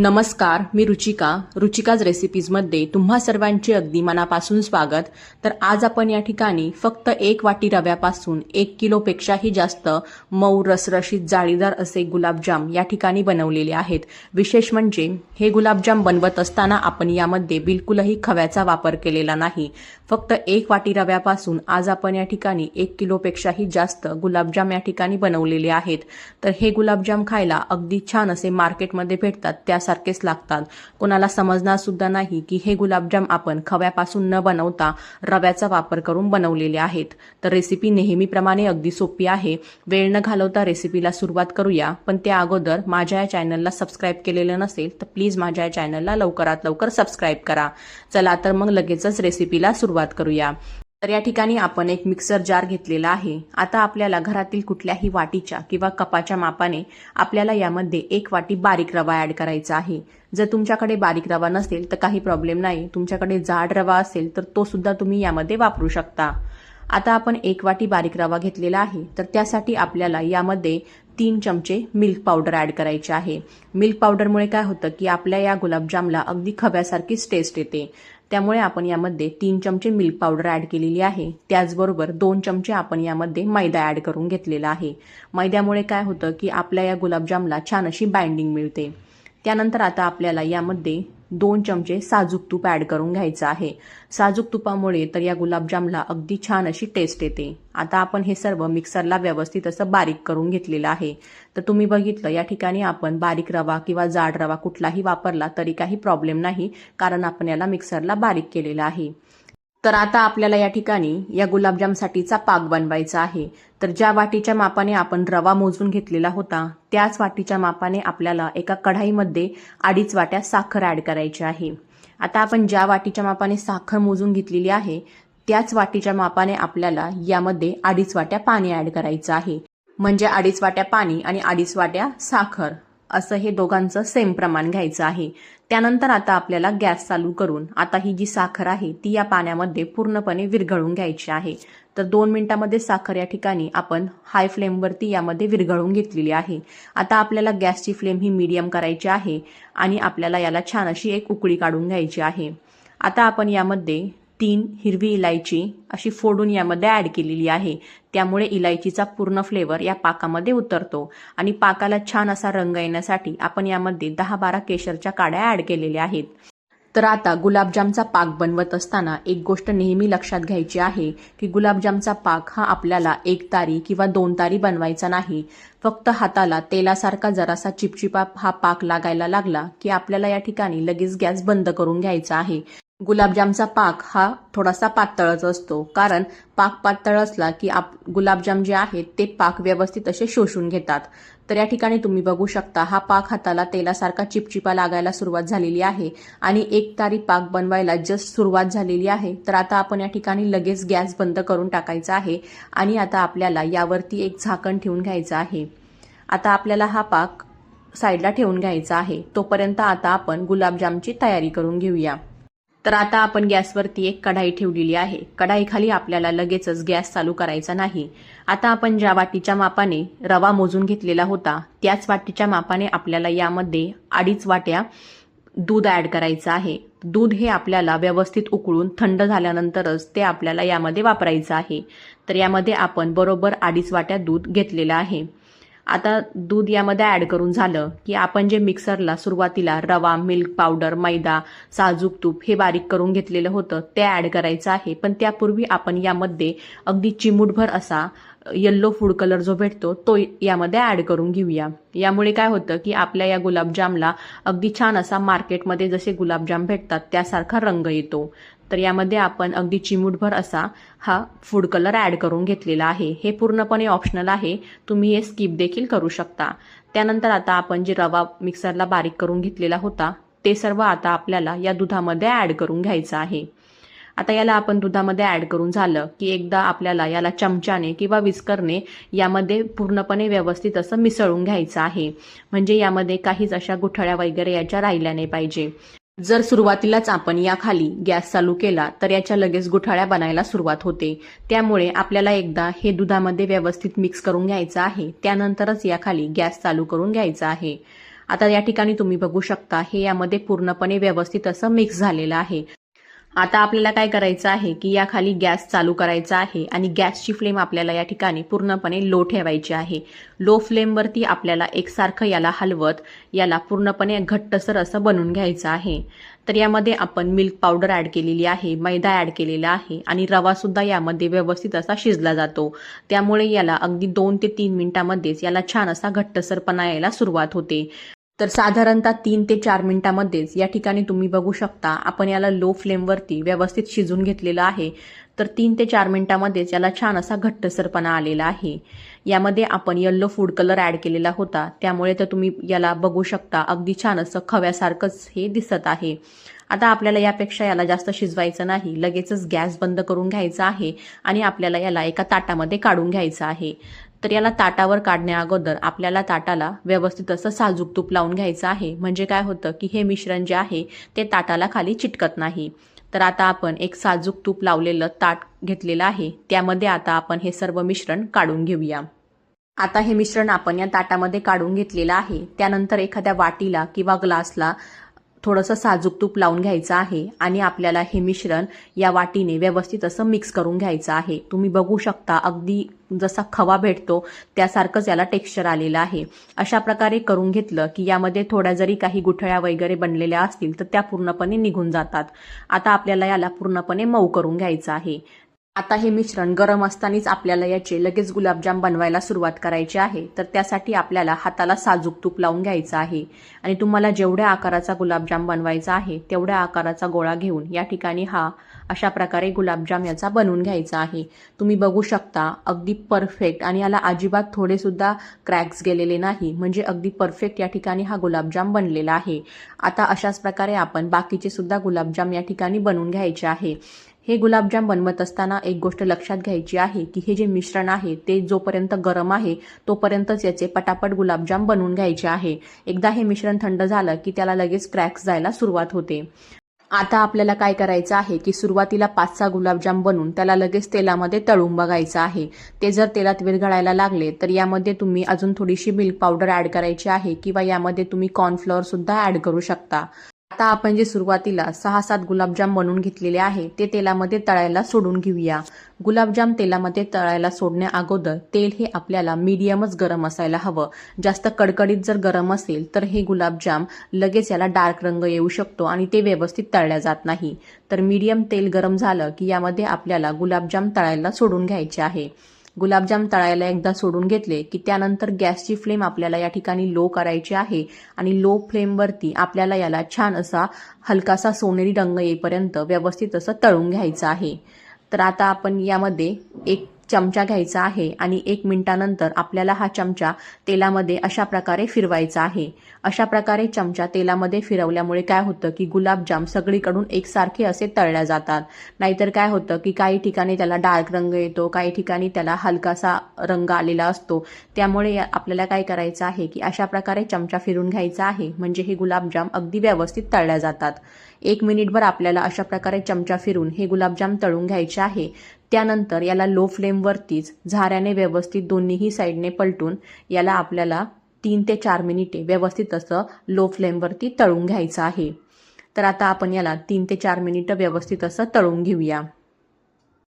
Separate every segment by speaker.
Speaker 1: नमस्कार मी रुचिका. रुचिकाज रेसिपीजमध्ये तुम्हा सर्वांचे अगदी मनापासून स्वागत. तर आज आपण या ठिकाणी फक्त एक वाटी रव्यापासून एक किलोपेक्षाही जास्त मऊ रसरशीत जाळीदार असे गुलाबजाम या ठिकाणी बनवलेले आहेत. विशेष म्हणजे हे गुलाबजाम बनवत असताना आपण यामध्ये बिलकुलही खव्याचा वापर केलेला नाही. फक्त एक वाटी रव्यापासून आज आपण या ठिकाणी एक किलोपेक्षाही जास्त गुलाबजाम या ठिकाणी बनवलेले आहेत. तर हे गुलाबजाम खायला अगदी छान असे मार्केटमध्ये भेटतात. त्यासारखेच लागतात. कोणाला समजणार सुद्धा नाही की हे गुलाबजाम आपण खव्यापासून न बनवता रव्याचा वापर करून बनवलेले आहेत. तर रेसिपी नेहमीप्रमाणे अगदी सोपी आहे. वेळ न घालवता रेसिपीला सुरुवात करूया. पण त्या अगोदर माझ्या या चॅनलला सबस्क्राईब केलेलं नसेल तर प्लीज माझ्या या चॅनलला लवकरात लवकर सबस्क्राईब करा. चला तर मग लगेचच रेसिपीला सुरुवात करूया. तर या ठिकाणी आपण एक मिक्सर जार घेतलेला आहे. आता आपल्याला घरातील कुठल्याही वाटीच्या किंवा कपाच्या मापाने आपल्याला यामध्ये एक वाटी बारीक रवा ॲड करायचा आहे. जर तुमच्याकडे बारीक रवा नसेल तर काही प्रॉब्लेम नाही. तुमच्याकडे जाड रवा असेल तर तो सुद्धा तुम्ही यामध्ये वापरू शकता. आता आपण एक वाटी बारीक रवा घेतलेला आहे. तर त्यासाठी आपल्याला यामध्ये तीन चमचे मिल्क पावडर ॲड करायचे आहे. मिल्क पावडरमुळे काय होतं की आपल्या या गुलाबजामला अगदी खव्यासारखीच टेस्ट येते. त्यामुळे आपण यामध्ये तीन चमचे मिल्क पावडर ॲड केलेली आहे. त्याचबरोबर दोन चमचे आपण यामध्ये मैदा ॲड करून घेतलेला आहे. मैद्यामुळे काय होतं की आपल्या या गुलाबजामला छान अशी बाइंडिंग मिळते. त्यानंतर आता आपल्याला यामध्ये दोन चमचे साजूक तूप ॲड करून घ्यायचं आहे. साजूक तुपामुळे तर या गुलाबजामला अगदी छान अशी टेस्ट येते. आता आपण हे सर्व मिक्सरला व्यवस्थित असं बारीक करून घेतलेलं आहे. तर तुम्ही बघितलं या ठिकाणी आपण बारीक रवा किंवा जाड रवा कुठलाही वापरला तरी काही प्रॉब्लेम नाही कारण आपण याला मिक्सरला बारीक केलेलं आहे. तर आता आपल्याला या ठिकाणी या गुलाबजामसाठीचा पाक बनवायचा आहे. तर ज्या वाटीच्या मापाने आपण रवा मोजून घेतलेला होता त्याच वाटीच्या मापाने आपल्याला एका कढाईमध्ये अडीच वाट्या साखर ॲड करायची आहे. आता आपण ज्या वाटीच्या मापाने साखर मोजून घेतलेली आहे त्याच वाटीच्या मापाने आपल्याला यामध्ये अडीच वाट्या पाणी ॲड करायचं आहे. म्हणजे अडीच वाट्या पाणी आणि अडीच वाट्या साखर. असं हे दोघांचं सेम प्रमाण घ्यायचं आहे. त्यानंतर आता आपल्याला गॅस चालू करून आता ही जी साखर आहे ती या पाण्यामध्ये पूर्णपणे विरघळून घ्यायची आहे. तर दोन मिनिटामध्ये साखर या ठिकाणी आपण हाय फ्लेमवरती यामध्ये विरघळून घेतलेली आहे. आता आपल्याला गॅसची फ्लेम ही मीडियम करायची आहे आणि आपल्याला याला छान अशी एक उकळी काढून घ्यायची आहे. आता आपण यामध्ये तीन हिरवी इलायची अशी फोडून यामध्ये ॲड केलेली आहे. त्यामुळे इलायचीचा पूर्ण फ्लेवर या पाकामध्ये उतरतो. आणि पाकाला छान असा रंग येण्यासाठी आपण यामध्ये दहा बारा केशरच्या काड्या ॲड केलेल्या आहेत. तर आता गुलाबजामचा पाक बनवत असताना एक गोष्ट नेहमी लक्षात घ्यायची आहे की गुलाबजामचा पाक हा आपल्याला एक तारी किंवा दोन तारी बनवायचा नाही. फक्त हाताला तेलासारखा जरासा चिपचिपा हा पाक लागायला लागला की आपल्याला या ठिकाणी लगेच गॅस बंद करून घ्यायचा आहे. गुलाबजामचा पाक हा थोडासा पातळच असतो. कारण पाक पातळ असला की आप गुलाबजाम जे आहेत ते पाक व्यवस्थित असे शोषून घेतात. तर या ठिकाणी तुम्ही बघू शकता हा पाक हाताला तेलासारखा चिपचिपा लागायला सुरुवात झालेली आहे आणि एक तारी पाक बनवायला जस्ट सुरुवात झालेली आहे. तर आता आपण या ठिकाणी लगेच गॅस बंद करून टाकायचा आहे आणि आता आपल्याला यावरती एक झाकण ठेवून घ्यायचं आहे. आता आपल्याला हा पाक साईडला ठेवून घ्यायचा आहे. तोपर्यंत आता आपण गुलाबजामची तयारी करून घेऊया. तर आता आपण गॅसवरती एक कढाई ठेवलेली आहे. कढाईखाली आपल्याला लगेचच गॅस चालू करायचा नाही. आता आपण ज्या वाटीच्या मापाने रवा मोजून घेतलेला होता त्याच वाटीच्या मापाने आपल्याला यामध्ये अडीच वाट्या दूध ॲड करायचं आहे. दूध हे आपल्याला व्यवस्थित उकळून थंड झाल्यानंतरच ते आपल्याला यामध्ये वापरायचं आहे. तर यामध्ये आपण बरोबर अडीच वाट्या दूध घेतलेलं आहे. आता दूध यामध्ये ॲड करून झालं की आपण जे मिक्सरला सुरुवातीला रवा मिल्क पावडर मैदा साजूक तूप हे बारीक करून घेतलेलं होतं ते ॲड करायचं आहे. पण त्यापूर्वी आपण यामध्ये अगदी चिमूटभर असा येल्लो फूड कलर जो भेटतो तो यामध्ये ॲड करून घेऊया. यामुळे काय होतं की आपल्या या गुलाबजामला अगदी छान असा मार्केटमध्ये जसे गुलाबजाम भेटतात त्यासारखा रंग येतो. तर यामध्ये आपण अगदी चिमूटभर असा हा फूड कलर ॲड करून घेतलेला आहे. हे पूर्णपणे ऑप्शनल आहे. तुम्ही हे स्किप देखील करू शकता. त्यानंतर आता आपण जे रवा मिक्सरला बारीक करून घेतलेला होता ते सर्व आता आपल्याला या दुधामध्ये ॲड करून घ्यायचं आहे. आता याला आपण दुधामध्ये ॲड करून झालं की एकदा आपल्याला याला चमच्याने किंवा विस्करने यामध्ये पूर्णपणे व्यवस्थित असं मिसळून घ्यायचं आहे. म्हणजे यामध्ये काहीच अशा गुठळ्या वगैरे याच्या राहिल्या नाही पाहिजे. जर सुरुवातीलाच आपण याखाली गॅस चालू केला तर याच्या लगेच गुठाळ्या बनायला सुरुवात होते. त्यामुळे आपल्याला एकदा हे दुधामध्ये व्यवस्थित मिक्स करून घ्यायचं आहे. त्यानंतरच याखाली गॅस चालू करून घ्यायचा आहे. आता या ठिकाणी तुम्ही बघू शकता हे यामध्ये पूर्णपणे व्यवस्थित असं मिक्स झालेलं आहे. आता आपल्याला काय करायचं आहे की या खाली गॅस चालू करायचा आहे आणि गॅसची फ्लेम आपल्याला या ठिकाणी पूर्णपणे लो ठेवायची आहे. लो फ्लेमवरती आपल्याला एकसारखं याला हलवत याला पूर्णपणे घट्टसर असं बनवून घ्यायचं आहे. तर यामध्ये आपण मिल्क पावडर ॲड केलेली आहे मैदा ॲड केलेला आहे आणि रवासुद्धा यामध्ये व्यवस्थित असा शिजला जातो. त्यामुळे याला अगदी दोन ते तीन मिनिटामध्येच याला छान असा घट्टसरपणा यायला सुरुवात होते. तर साधारणतः तीन ते चार मिनिटामध्येच या ठिकाणी तुम्ही बघू शकता. आपण याला लो फ्लेमवरती व्यवस्थित शिजून घेतलेलं आहे. तर तीन ते चार मिनिटामध्येच याला छान असा घट्टसरपणा आलेला आहे. यामध्ये आपण यल्लो फूड कलर ॲड केलेला होता. त्यामुळे तर तुम्ही याला बघू शकता. अगदी छान असं खव्यासारखंच हे दिसत आहे. आता आपल्याला यापेक्षा याला जास्त शिजवायचं नाही. लगेचच गॅस बंद करून घ्यायचा आहे आणि आपल्याला याला एका ताटामध्ये काढून घ्यायचं आहे. तर याला ताटावर काढण्या अगोदर आपल्याला ताटाला व्यवस्थित असं साजूक तूप लावून घ्यायचं आहे. म्हणजे काय होतं की हे मिश्रण जे आहे ते ताटाला खाली चिटकत नाही. तर आता आपण एक साजूक तूप लावलेलं ताट घेतलेलं आहे. त्यामध्ये आता आपण हे सर्व मिश्रण काढून घेऊया. आता हे मिश्रण आपण या ताटामध्ये काढून घेतलेलं आहे. त्यानंतर एखाद्या वाटीला किंवा ग्लासला थोडंसं साजूक तूप लावून घ्यायचं आहे आणि आपल्याला हे मिश्रण या वाटीने व्यवस्थित असं मिक्स करून घ्यायचं आहे. तुम्ही बघू शकता अगदी जसा खवा भेटतो त्यासारखंच याला टेक्स्चर आलेलं आहे. अशा प्रकारे करून घेतलं की यामध्ये थोड्या जरी काही गुठळ्या वगैरे बनलेल्या असतील तर त्या पूर्णपणे निघून जातात. आता आपल्याला याला पूर्णपणे मऊ करून घ्यायचं आहे. आता हे मिश्रण गरम असतानाच आपल्याला याचे लगेच गुलाबजाम बनवायला सुरुवात करायची आहे. तर त्यासाठी आपल्याला हाताला साजूक तूप लावून घ्यायचं आहे. आणि तुम्हाला जेवढ्या आकाराचा गुलाबजाम बनवायचा आहे तेवढ्या आकाराचा गोळा घेऊन या ठिकाणी हा अशा प्रकारे गुलाबजाम याचा बनवून घ्यायचा आहे. तुम्ही बघू शकता अगदी परफेक्ट आणि याला अजिबात थोडेसुद्धा क्रॅक्स गेलेले नाही. म्हणजे अगदी परफेक्ट या ठिकाणी हा गुलाबजाम बनलेला आहे. आता अशाच प्रकारे आपण बाकीचे सुद्धा गुलाबजाम या ठिकाणी बनवून घ्यायचे आहे. हे गुलाबजाम बनवत असताना एक गोष्ट लक्षात घ्यायची आहे की हे जे मिश्रण आहे ते जोपर्यंत गरम आहे तोपर्यंतच याचे पटापट गुलाबजाम बनवून घ्यायचे आहे. एकदा हे मिश्रण थंड झालं की त्याला लगेच क्रॅक्स जायला सुरुवात होते. आता आपल्याला काय करायचं आहे की सुरुवातीला पाच सहा गुलाबजाम बनवून त्याला लगेच तेलामध्ये तळून बघायचं आहे. ते जर तेलात विरघळायला लागले तर यामध्ये तुम्ही अजून थोडीशी मिल्क पावडर ॲड करायची आहे किंवा यामध्ये तुम्ही कॉर्नफ्लॉवर सुद्धा ॲड करू शकता. आता आपण जे सुरुवातीला सहा सात गुलाबजाम बनवून घेतलेले आहे ते तेलामध्ये तळायला सोडून घेऊया. गुलाबजाम तेलामध्ये तळायला सोडण्या अगोदर तेल हे आपल्याला मीडियमच गरम असायला हवं. जास्त कडकडीत जर गरम असेल तर हे गुलाबजाम लगेच याला डार्क रंग येऊ शकतो आणि ते व्यवस्थित तळल्या जात नाही. तर मीडियम तेल गरम झालं की यामध्ये आपल्याला गुलाबजाम तळायला सोडून घ्यायचे आहे. गुलाबजाम तळायला एकदा सोडून घेतले की त्यानंतर गॅसची फ्लेम आपल्याला या ठिकाणी लो करायची आहे आणि लो फ्लेमवरती आपल्याला याला छान असा हलकासा सोनेरी रंग येईपर्यंत व्यवस्थित असं तळून घ्यायचं आहे. तर आता आपण यामध्ये एक चमचा घ्यायचा आहे आणि एक मिनिटानंतर आपल्याला हा चमचा तेलामध्ये अशा प्रकारे फिरवायचा आहे. अशा प्रकारे चमचा तेलामध्ये फिरवल्यामुळे काय होतं की गुलाबजाम सगळीकडून एकसारखे असे तळल्या जातात. नाहीतर काय होतं की काही ठिकाणी त्याला डार्क रंग येतो काही ठिकाणी त्याला हलकासा रंग आलेला असतो. त्यामुळे आपल्याला काय करायचं आहे की अशा प्रकारे चमचा फिरून घ्यायचा आहे. म्हणजे हे गुलाबजाम अगदी व्यवस्थित तळल्या जातात. एक मिनिटभर आपल्याला अशा प्रकारे चमचा फिरून हे गुलाबजाम तळून घ्यायचे आहे. त्यानंतर याला लो फ्लेमवरतीच झाऱ्याने व्यवस्थित दोन्हीही साईडने पलटून याला आपल्याला तीन ते चार मिनिटे व्यवस्थित असं लो फ्लेमवरती तळून घ्यायचं आहे. तर आता आपण याला तीन ते चार मिनिटं व्यवस्थित असं तळून घेऊया.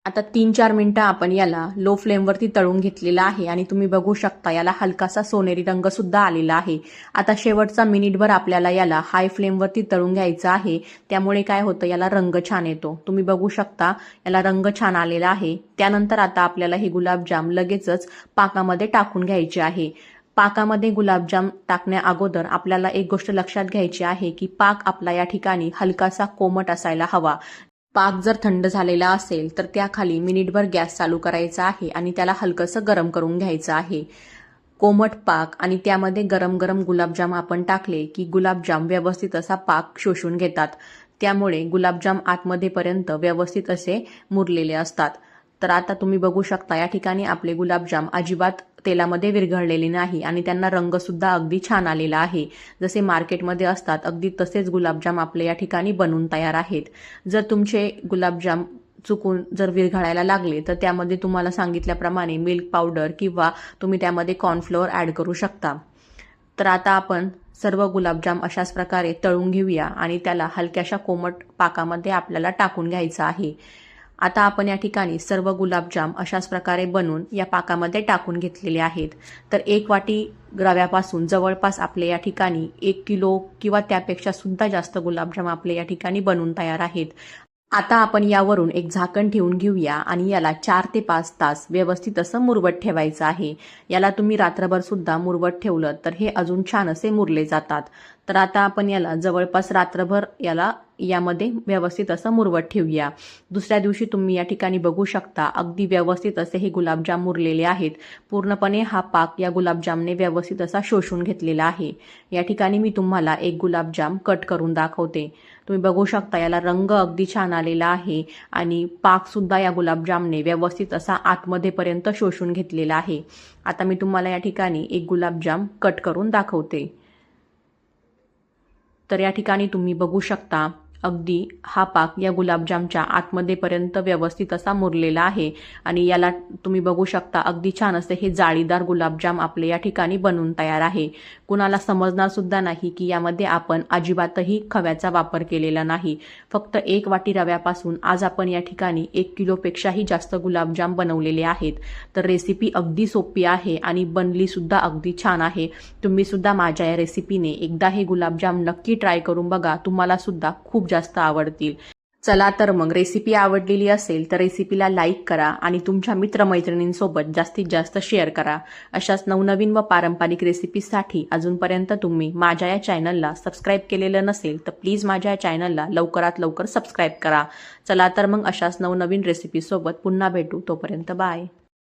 Speaker 1: आता तीन चार मिनटं आपण याला लो फ्लेमवरती तळून घेतलेला आहे आणि तुम्ही बघू शकता याला हलकासा सोनेरी रंग सुद्धा आलेला आहे. आता शेवटचा मिनिटभर आपल्याला याला हाय फ्लेमवरती तळून घ्यायचं आहे. त्यामुळे काय होतं याला रंग छान येतो. तुम्ही बघू शकता याला रंग छान आलेला आहे. त्यानंतर आता आपल्याला हे गुलाबजाम लगेचच पाकामध्ये टाकून घ्यायचे आहे. पाकामध्ये गुलाबजाम टाकण्या अगोदर आपल्याला एक गोष्ट लक्षात घ्यायची आहे की पाक आपला या ठिकाणी हलकासा कोमट असायला हवा. पाक जर थंड झालेला असेल तर त्याखाली मिनिटभर गॅस चालू करायचा आहे आणि त्याला हलकंसं गरम करून घ्यायचं आहे. कोमट पाक आणि त्यामध्ये गरम गरम गुलाबजाम आपण टाकले की गुलाबजाम व्यवस्थित असा पाक शोषून घेतात. त्यामुळे गुलाबजाम आतमध्येपर्यंत व्यवस्थित असे मुरलेले असतात. तर आता तुम्ही बघू शकता या ठिकाणी आपले गुलाबजाम अजिबात तेलामध्ये विरघळलेले नाही आणि त्यांना रंगसुद्धा अगदी छान आलेला आहे. जसे मार्केटमध्ये असतात अगदी तसेच गुलाबजाम आपले या ठिकाणी बनून तयार आहेत. जर तुमचे गुलाबजाम चुकून जर विरघळायला लागले तर त्यामध्ये तुम्हाला सांगितल्याप्रमाणे मिल्क पावडर किंवा तुम्ही त्यामध्ये कॉर्नफ्लोअर ॲड करू शकता. तर आता आपण सर्व गुलाबजाम अशाच प्रकारे तळून घेऊया आणि त्याला हलक्याशा कोमट पाकामध्ये आपल्याला टाकून घ्यायचं आहे. आता आपण या ठिकाणी सर्व गुलाबजाम अशाच प्रकारे बनवून या पाकामध्ये टाकून घेतलेले आहेत. तर एक वाटी रव्यापासून जवळपास आपले या ठिकाणी एक किलो किंवा त्यापेक्षा सुद्धा जास्त गुलाबजाम आपले या ठिकाणी बनवून तयार आहेत. आता आपण यावरून एक झाकण ठेवून घेऊया आणि याला चार ते पाच तास व्यवस्थित असं मुरवत ठेवायचं आहे. याला तुम्ही रात्रभर सुद्धा मुरवत ठेवलं तर हे अजून छान असे मुरले जातात. तर आता आपण याला जवळपास रात्रभर याला यामध्ये व्यवस्थित असं मुरवत ठेवूया. दुसऱ्या दिवशी तुम्ही या ठिकाणी बघू शकता अगदी व्यवस्थित असे हे गुलाबजाम मुरलेले आहेत. पूर्णपणे हा पाक या गुलाबजामने व्यवस्थित असा शोषून घेतलेला आहे. या ठिकाणी मी तुम्हाला एक गुलाबजाम कट करून दाखवते. तुम्ही बघू शकता याला रंग अगदी छान आलेला आहे आणि पाकसुद्धा या गुलाबजामने व्यवस्थित असा आतमध्येपर्यंत शोषून घेतलेला आहे. आता मी तुम्हाला या ठिकाणी एक गुलाबजाम कट करून दाखवते. तर या ठिकाणी तुम्ही बघू शकता अगदी हा पाक या गुलाबजामच्या आतमध्येपर्यंत व्यवस्थित असा मुरलेला आहे. आणि याला तुम्ही बघू शकता अगदी छान असे हे जाळीदार गुलाबजाम आपले या ठिकाणी बनून तयार आहे. कुणाला समजणार सुद्धा नाही की यामध्ये आपण अजिबातही खव्याचा वापर केलेला नाही. फक्त एक वाटी रव्यापासून आज आपण या ठिकाणी एक किलोपेक्षाही जास्त गुलाबजाम बनवलेले आहेत. तर रेसिपी अगदी सोपी आहे आणि बनली सुद्धा अगदी छान आहे. तुम्ही सुद्धा माझ्या या रेसिपीने एकदा हे गुलाबजाम नक्की ट्राय करून बघा. तुम्हाला सुद्धा खूप जास्त आवडतील. चला तर मग रेसिपी आवडलेली असेल तर रेसिपीला लाईक करा आणि तुमच्या मित्रमैत्रिणींसोबत जास्तीत जास्त शेअर करा. अशाच नवनवीन व पारंपरिक रेसिपीसाठी अजूनपर्यंत तुम्ही माझ्या या चॅनलला सबस्क्राईब केलेलं नसेल तर प्लीज माझ्या या चॅनलला लवकरात लवकर सबस्क्राईब करा. चला तर मग अशाच नवनवीन रेसिपीसोबत पुन्हा भेटू. तोपर्यंत बाय